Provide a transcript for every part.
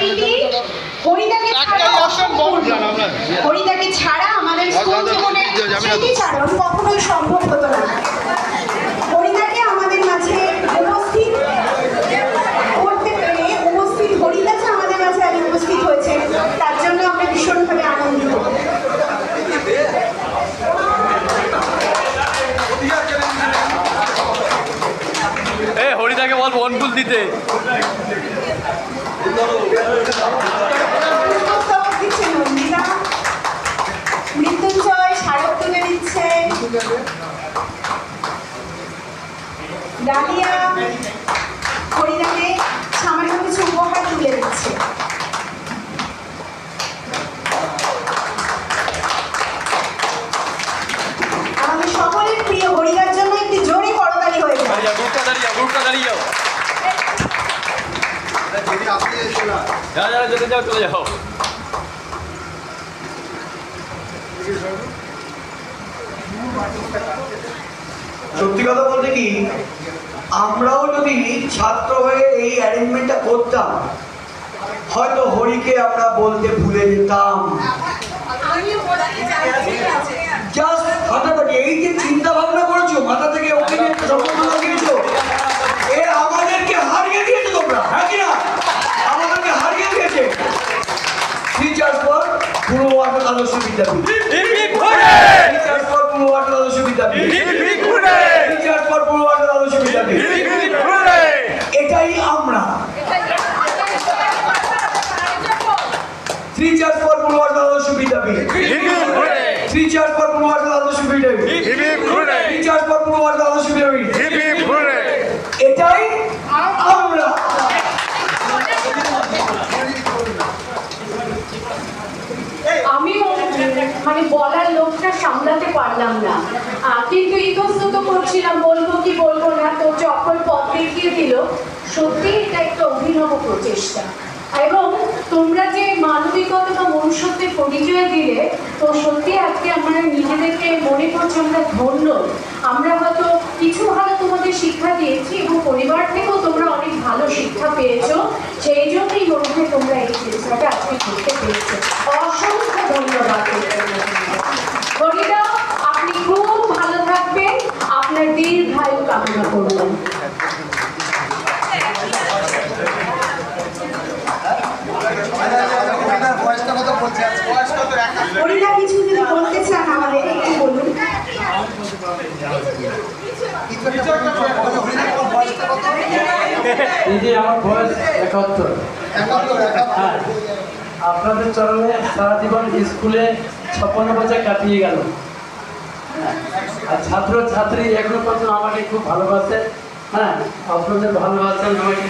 শরীরে হরিদাকে ছাড়া আমাদের স্কুল জীবনের স্মৃতিচারণ কখনোই সম্ভব হতো না। হরিদাকে আমাদের মাঝে হরিদা আমাদের মাঝে আজ উপস্থিত হয়েছে তার জন্য আমরা ভীষণভাবে আনন্দিত। এ হরিদাকে বল বনফুল দিতে। ডালিয়া সামান্য কিছু উপহার তুলে দিচ্ছে। আমাদের সকলের প্রিয় হরিদার জন্য একটি জোরে করতালি হয়ে যায় যারা যারা যেতে যাও চলে যাও। সত্যি কথা বলতে কি আমরাও যদি ছাত্র হয়ে এই অ্যারেঞ্জমেন্টটা করতাম হয়তো হরিকে আমরা বলতে ভুলে যেতাম। জাস্ট এই যে চিন্তা ভাবনা করেছ মাথা থেকে ওকে লাগিয়েছো এ আমাদেরকে হারিয়ে দিয়েছে তোমরা হ্যাঁ কি না? আমাদেরকে হারিয়ে দিয়েছে। টিচার্স ফর পূর্ববাসন আদর্শ বিদ্যাপীঠ টিচার্স ফর পূর্ববাসন আদর্শ বিদ্যাপীঠ টিচার্স ফর পূর্ববাসন আদর্শ বিদ্যাপীঠ এটাই আমরা three cheers for Vidyapith three cheers for Vidyapith three cheers for Vidyapith এটাই আমরা আমিও মানে বলার লোকটা সামলাতে পারলাম না। কিন্তু ইতস্তত করছিলাম বলব কি বলব না তো যখন পথ দেখিয়ে দিল। সত্যি এটা একটা অভিনব প্রচেষ্টা। এবং তোমরা যে মানবিকতা বা মনুষ্যত্বের পরিচয় দিলে, তো সত্যি আজকে আমরা নিজেদেরকে মনে করছি আমরা ধন্য। আমরা হয়তো কিছু ভালো তোমাদের শিক্ষা দিয়েছি এবং পরিবার থেকেও তোমরা অনেক ভালো শিক্ষা পেয়েছ সেই জন্যই মনে হয় তোমরা এই চেষ্টাটা আজকে করতে পেরেছ অসংখ্য ধন্যবাদ হরিদা আপনি খুব ভালো থাকবেন আপনার দীর্ঘায়ু কামনা করলাম হরিদা কিছু যদি বলতে চান আমাদের একটু বলুন। এই যে আমার বয়স একাত্তর। হ্যাঁ আপনাদের চরণে সারা জীবন স্কুলে ছাপ্পান্ন বছর কাটিয়ে গেল। হ্যাঁ, আর ছাত্র ছাত্রী এখনও পর্যন্ত আমাকে খুব ভালোবাসে। হ্যাঁ আপনাদের ভালোবাসেন আমাকে।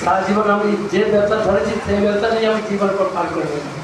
সারা জীবন আমি যে ব্যবসা ধরেছি সেই ব্যবসা নিয়ে আমি জীবন পার করে